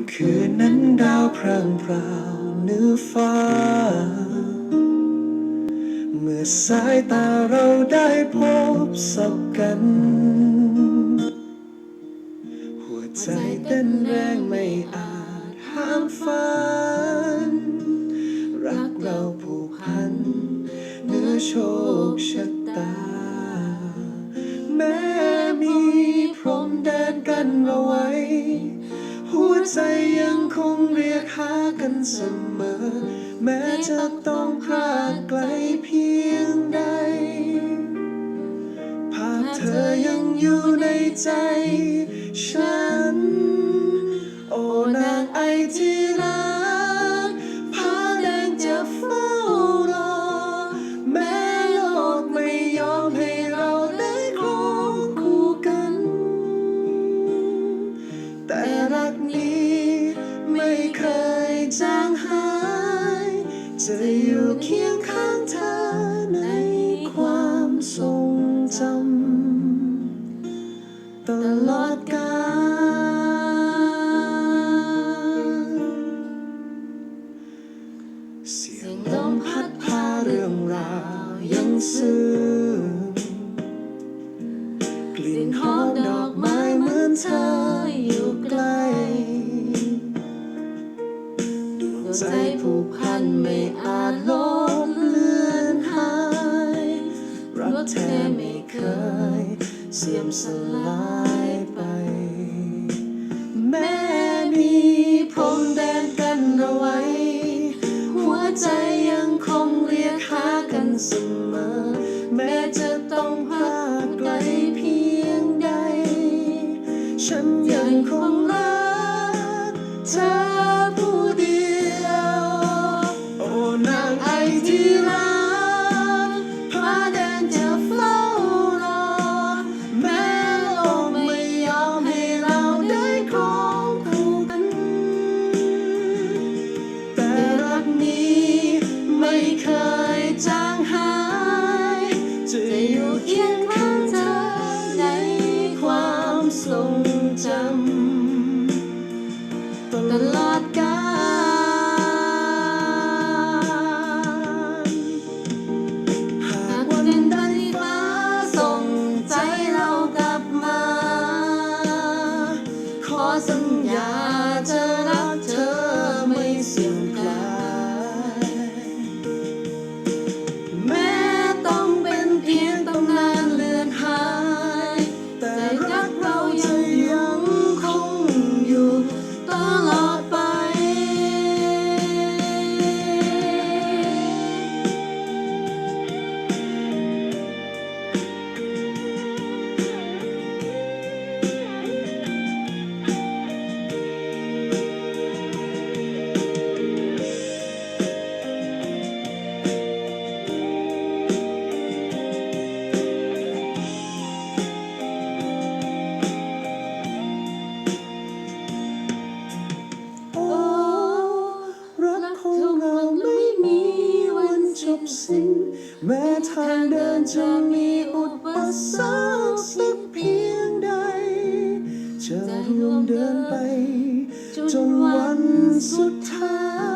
ำคืนนั้นดาวพร่างพราวเหนือฟ้า เมื่อสายตาเราได้พบสับกัน หัวใจเต้นแรงไม่อาจห้ามฝัน รักเราผูกพันเนื้อโชคชะตา แม้มีพรมแดนกันเอาไว้หัว ใจยังคงเรียกหากันเสมอ แม้จะต้องพากไกลเพียงใด ภาพเธอยังอยู่ในใจฉัน โอ้นางไอที่ำ ตลอดกาลเสียงลมพัดพาเรื่องราวยังซึ้งกลิ่นหอมดอกไม้เหมือนเธออยู่ใกล้ดวงใจผูกพันไม่อาจลบเลือนหายรักแท้ไม่ เคยเสื่อมสลายไป แม้มีพรมแดนกันเอาไว้ หัวใจยังคงเรียกหากันเสมอ แม้จะต้องพากไกลเพียงใด ฉันยังคงรัก สิ้นแม้ทางเดินจะมีอุปสรรคสักเพียงใด จะร่วมเดินไป จนวันสุดท้าย